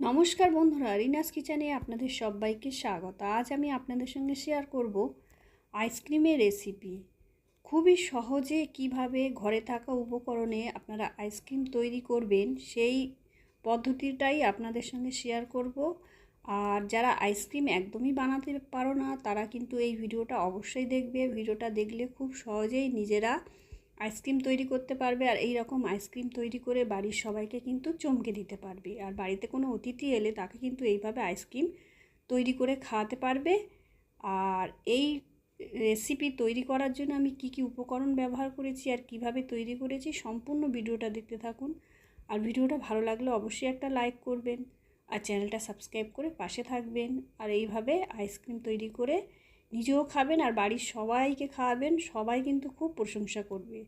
নমস্কার বন্ধুরা, রিনাস কিচেনে আপনাদের সবাইকে স্বাগত। আজ আমি আপনাদের সঙ্গে শেয়ার করব আইসক্রিমের রেসিপি খুবই সহজে কীভাবে ঘরে থাকা উপকরণে আপনারা আইসক্রিম তৈরি করবেন, সেই পদ্ধতিটাই আপনাদের সঙ্গে শেয়ার করব। আর যারা আইসক্রিম একদমই বানাতে পারো না, তারা কিন্তু এই ভিডিওটা অবশ্যই দেখবে। ভিডিওটা দেখলে খুব সহজেই নিজেরা আইসক্রিম তৈরি করতে পারবে আর এই রকম আইসক্রিম তৈরি করে বাড়ির সবাইকে কিন্তু চমকে দিতে পারবে। আর বাড়িতে কোনো অতিথি এলে তাকে কিন্তু এইভাবে আইসক্রিম তৈরি করে খাওয়াতে পারবে। আর এই রেসিপি তৈরি করার জন্য আমি কি কি উপকরণ ব্যবহার করেছি আর কীভাবে তৈরি করেছি সম্পূর্ণ ভিডিওটা দেখতে থাকুন। আর ভিডিওটা ভালো লাগলে অবশ্যই একটা লাইক করবেন। আর চ্যানেলটা সাবস্ক্রাইব করে পাশে থাকবেন। আর এইভাবে আইসক্রিম তৈরি করে নিজেও খাবেন আর বাড়ির সবাইকে খাওয়াবেন, সবাই কিন্তু খুব প্রশংসা করবে।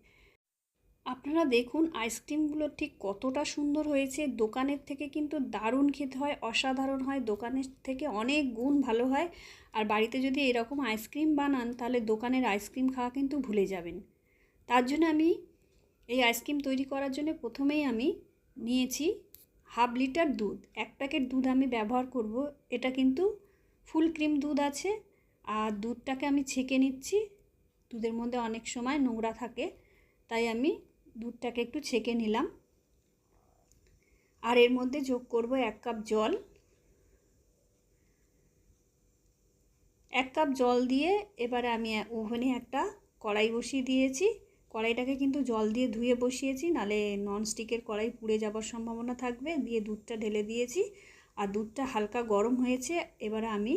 আপনারা দেখুন আইসক্রিমগুলো ঠিক কতটা সুন্দর হয়েছে। দোকানের থেকে কিন্তু দারুণ খেতে হয়, অসাধারণ হয়। দোকানের থেকে অনেক গুণ ভালো হয়। আর বাড়িতে যদি এরকম আইসক্রিম বানান, তাহলে দোকানের আইসক্রিম খাওয়া কিন্তু ভুলে যাবেন। তার জন্য আমি এই আইসক্রিম তৈরি করার জন্য প্রথমেই আমি নিয়েছি হাফ লিটার দুধ। এক প্যাকেট দুধ আমি ব্যবহার করব। এটা কিন্তু ফুল ক্রিম দুধ আছে। আর দুধটাকে আমি ছেঁকে নিচ্ছি। দুধের মধ্যে অনেক সময় নোংরা থাকে, তাই আমি দুধটাকে একটু ছেঁকে নিলাম। আর এর মধ্যে যোগ করব এক কাপ জল। এক কাপ জল দিয়ে এবারে আমি ওভেনে একটা কড়াই বসিয়ে দিয়েছি। কড়াইটাকে কিন্তু জল দিয়ে ধুয়ে বসিয়েছি, নালে ননস্টিকের কড়াই পুড়ে যাবার সম্ভাবনা থাকবে। দিয়ে দুধটা ঢেলে দিয়েছি। আর দুধটা হালকা গরম হয়েছে, এবারে আমি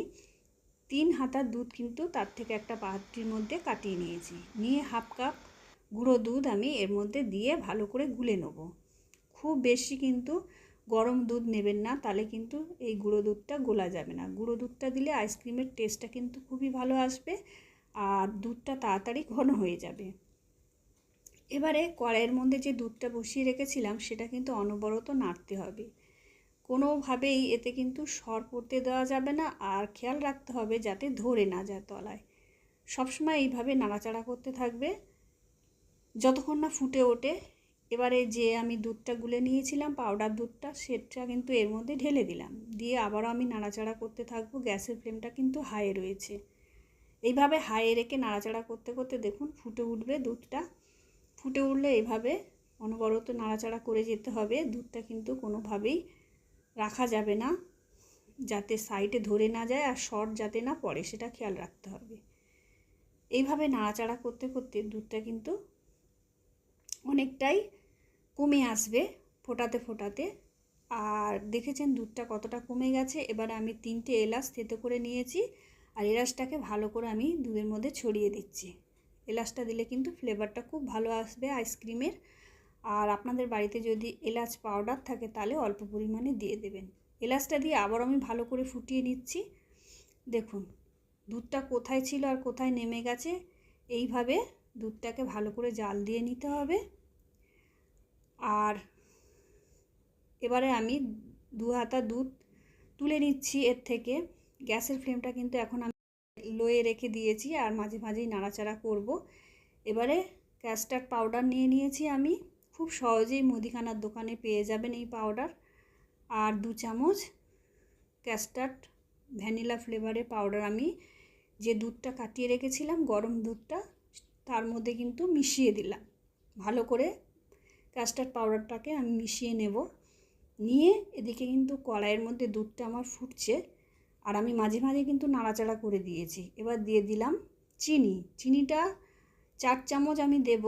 তিন হাতার দুধ কিন্তু তার থেকে একটা পাত্রির মধ্যে কাটিয়ে নিয়েছি। নিয়ে হাফ কাপ গুঁড়ো দুধ আমি এর মধ্যে দিয়ে ভালো করে গুলে নেব। খুব বেশি কিন্তু গরম দুধ নেবেন না তাহলে কিন্তু এই গুঁড়ো দুধটা গোলা যাবে না। গুঁড়ো দুধটা দিলে আইসক্রিমের টেস্টটা কিন্তু খুবই ভালো আসবে আর দুধটা তাড়াতাড়ি ঘন হয়ে যাবে। এবারে কড়াইয়ের মধ্যে যে দুধটা বসিয়ে রেখেছিলাম, সেটা কিন্তু অনবরত নাড়তে হবে। কোনোভাবেই এতে কিন্তু সর পড়তে দেওয়া যাবে না, আর খেয়াল রাখতে হবে যাতে ধরে না যায় তলায়। সবসময় এইভাবে নাড়াচাড়া করতে থাকবে। যতক্ষণ না ফুটে ওঠে, এবারে যে আমি দুধটা গুলে নিয়েছিলাম পাউডার দুধটা, সেটা কিন্তু এর মধ্যে ঢেলে দিলাম। দিয়ে আবারও আমি নাড়াচাড়া করতে থাকব, গ্যাসের ফ্লেমটা কিন্তু হাইয়ে রয়েছে। এইভাবে হাইয়ে রেখে নাড়াচাড়া করতে করতে দেখুন ফুটে উঠবে দুধটা। ফুটে উঠলে এইভাবে অনবরত নাড়াচাড়া করে যেতে হবে, দুধটা কিন্তু কোনোভাবেই রাখা যাবে না, যাতে সাইডে ধরে না যায় আর শর্ট যাতে না পড়ে, সেটা খেয়াল রাখতে হবে। এইভাবে নাড়াচাড়া করতে করতে দুধটা কিন্তু অনেকটাই কমে আসবে ফোটাতে ফোটাতে। আর দেখেছেন দুধটা কতটা কমে গেছে? এবার আমি তিনটে এলাচ থেতো করে নিয়েছি আর এলাচটাকে ভালো করে আমি দুধের মধ্যে ছড়িয়ে দিচ্ছি। এলাচটা দিলে কিন্তু ফ্লেভারটা খুব ভালো আসবে আইসক্রিমের আর আপনাদের বাড়িতে যদি এলাচ পাউডার থাকে তাহলে অল্প পরিমাণে দিয়ে দেবেন। এলাচটা দিয়ে আবার আমি ভালো করে ফুটিয়ে নিচ্ছি। দেখুন, দুধটা কোথায় ছিল আর কোথায় নেমে গেছে, এইভাবে দুধটাকে ভালো করে জাল দিয়ে নিতে হবে। আর এবারে আমি দু হাতা দুধ তুলে নিচ্ছি, এর থেকে গ্যাসের ফ্লেমটা কিন্তু এখন আমি লোয়ে রেখে দিয়েছি আর মাঝে মাঝেই নাড়াচাড়া করব। এবারে ক্যাস্টার্ড পাউডার নিয়ে নিয়েছি আমি। খুব সহজেই মুদিখানার দোকানে পেয়ে যাবেন এই পাউডার আর দু চামচ ক্যাস্টার্ড ভ্যানিলা ফ্লেভারের পাউডার আমি যে দুধটা কাটিয়ে রেখেছিলাম, গরম দুধটা, তার মধ্যে কিন্তু মিশিয়ে দিলাম। ভালো করে ক্যাস্টার্ড পাউডারটাকে আমি মিশিয়ে নেব। নিয়ে এদিকে কিন্তু কড়াইয়ের মধ্যে দুধটা আমার ফুটছে আর আমি মাঝে মাঝে কিন্তু নাড়াচাড়া করে দিয়েছি। এবার দিয়ে দিলাম চিনি। চিনিটা চার চামচ আমি দেব।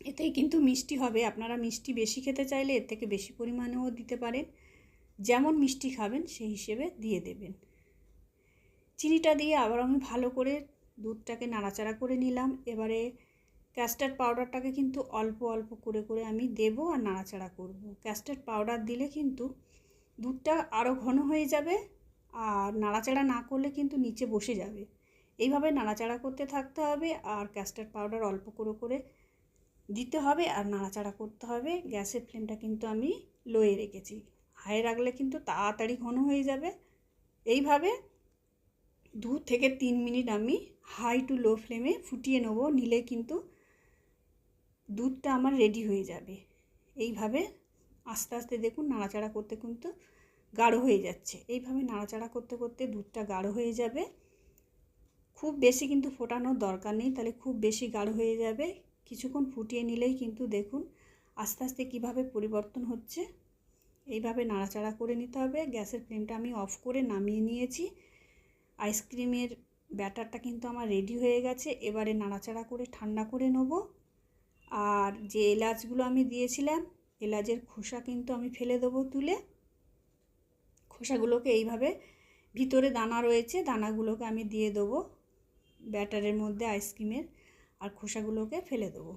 এতেই কিন্তু মিষ্টি হবে। আপনারা মিষ্টি বেশি খেতে চাইলে এর থেকে বেশি পরিমাণেও দিতে পারেন। যেমন মিষ্টি খাবেন, সেই হিসেবে দিয়ে দেবেন। চিনিটা দিয়ে আবার আমি ভালো করে দুধটাকে নাড়াচাড়া করে নিলাম। এবারে ক্যাস্টার্ড পাউডারটাকে কিন্তু অল্প অল্প করে করে আমি দেব আর নাড়াচাড়া করব। ক্যাস্টার্ড পাউডার দিলে কিন্তু দুধটা আরও ঘন হয়ে যাবে আর নাড়াচাড়া না করলে কিন্তু নিচে বসে যাবে। এইভাবে নাড়াচাড়া করতে থাকতে হবে আর ক্যাস্টার্ড পাউডার অল্প করে করে দিতে হবে আর নাড়াচাড়া করতে হবে। গ্যাসের ফ্লেমটা কিন্তু আমি লোয়ে রেখেছি। হাই রাখলে কিন্তু তাড়াতাড়ি ঘন হয়ে যাবে। এইভাবে দু থেকে তিন মিনিট আমি হাই টু লো ফ্লেমে ফুটিয়ে নেব। নিলে কিন্তু দুধটা আমার রেডি হয়ে যাবে। এইভাবে আস্তে আস্তে দেখুন নাড়াচাড়া করতে কিন্তু গাঢ় হয়ে যাচ্ছে। এইভাবে নাড়াচাড়া করতে করতে দুধটা গাঢ় হয়ে যাবে। খুব বেশি কিন্তু ফোটানোর দরকার নেই, তাহলে খুব বেশি গাঢ় হয়ে যাবে। কিছুক্ষণ ফুটিয়ে নিলেই কিন্তু দেখুন আস্তে আস্তে কীভাবে পরিবর্তন হচ্ছে। এইভাবে নাড়াচাড়া করে নিতে হবে। গ্যাসের ফ্লেমটা আমি অফ করে নামিয়ে নিয়েছি। আইসক্রিমের ব্যাটারটা কিন্তু আমার রেডি হয়ে গেছে। এবারে নাড়াচাড়া করে ঠান্ডা করে নেব। আর যে এলাচগুলো আমি দিয়েছিলাম, এলাচের খোসা কিন্তু আমি ফেলে দেবো তুলে। খোসাগুলোকে এইভাবে ভিতরে দানা রয়েছে, দানাগুলোকে আমি দিয়ে দেবো ব্যাটারের মধ্যে আইসক্রিমের। আর খোসাগুলোকে ফেলে দেবো।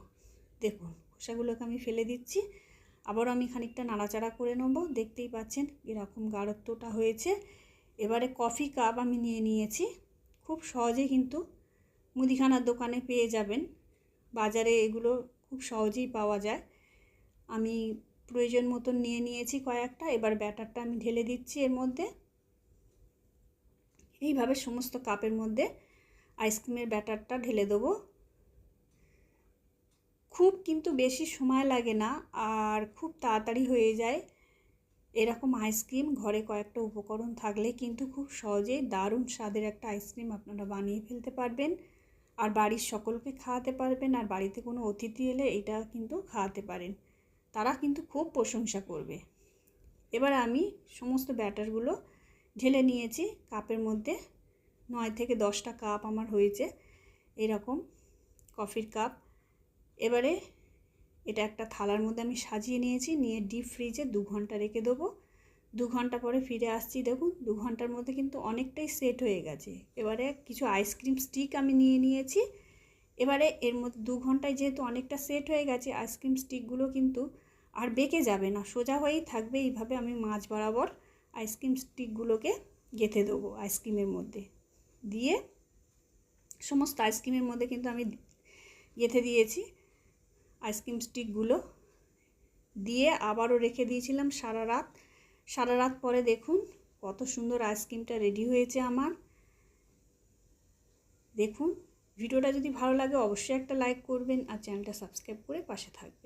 দেখুন, খোসাগুলোকে আমি ফেলে দিচ্ছি। আবারও আমি খানিকটা নাড়াচাড়া করে নেব। দেখতেই পাচ্ছেন এরকম গাঢ়ত্বটা হয়েছে। এবারে কফি কাপ আমি নিয়ে নিয়েছি। খুব সহজেই কিন্তু মুদিখানার দোকানে পেয়ে যাবেন। বাজারে এগুলো খুব সহজেই পাওয়া যায়। আমি প্রয়োজন মতন নিয়ে নিয়েছি কয়েকটা। এবার ব্যাটারটা আমি ঢেলে দিচ্ছি এর মধ্যে। এইভাবে সমস্ত কাপের মধ্যে আইসক্রিমের ব্যাটারটা ঢেলে দেবো। খুব কিন্তু বেশি সময় লাগে না আর খুব তাড়াতাড়ি হয়ে যায়। এরকম আইসক্রিম ঘরে কয়েকটা উপকরণ থাকলে কিন্তু খুব সহজেই দারুণ স্বাদের একটা আইসক্রিম আপনারা বানিয়ে ফেলতে পারবেন। আর বাড়ির সকলকে খাওয়াতে পারবেন আর বাড়িতে কোনো অতিথি এলে এটা কিন্তু খাওয়াতে পারেন। তারা কিন্তু খুব প্রশংসা করবে। এবার আমি সমস্ত ব্যাটারগুলো ঢেলে নিয়েছি। কাপের মধ্যে নয় থেকে দশটা কাপ আমার হয়েছে। এরকম কফির কাপ এবারে এটা একটা থালার মধ্যে আমি সাজিয়ে নিয়েছি, নিয়ে ডিপ ফ্রিজে দু ঘণ্টা রেখে দেবো। দু ঘণ্টা পরে ফিরে আসছি, দেখুন দু ঘণ্টার মধ্যে কিন্তু অনেকটাই সেট হয়ে গেছে। এবারে কিছু আইসক্রিম স্টিক আমি নিয়ে নিয়েছি। এবারে এর মধ্যে দু ঘন্টায় যেহেতু অনেকটা সেট হয়ে গেছে আইসক্রিম স্টিকগুলো কিন্তু আর বেঁকে যাবে না, সোজা হয়েই থাকবে। এইভাবে আমি মাছ বরাবর আইসক্রিম স্টিকগুলোকে গেঁথে দেবো আইসক্রিমের মধ্যে। দিয়ে সমস্ত আইসক্রিমের মধ্যে কিন্তু আমি গেঁথে দিয়েছি। আইসক্রিম স্টিকগুলো দিয়ে আবারও রেখে দিয়েছিলাম সারা রাত। সারা রাত পরে দেখুন কত সুন্দর আইসক্রিমটা রেডি হয়েছে আমার। দেখুন, ভিডিওটা যদি ভালো লাগে অবশ্যই একটা লাইক করবেন আর চ্যানেলটা সাবস্ক্রাইব করে পাশে থাকবেন।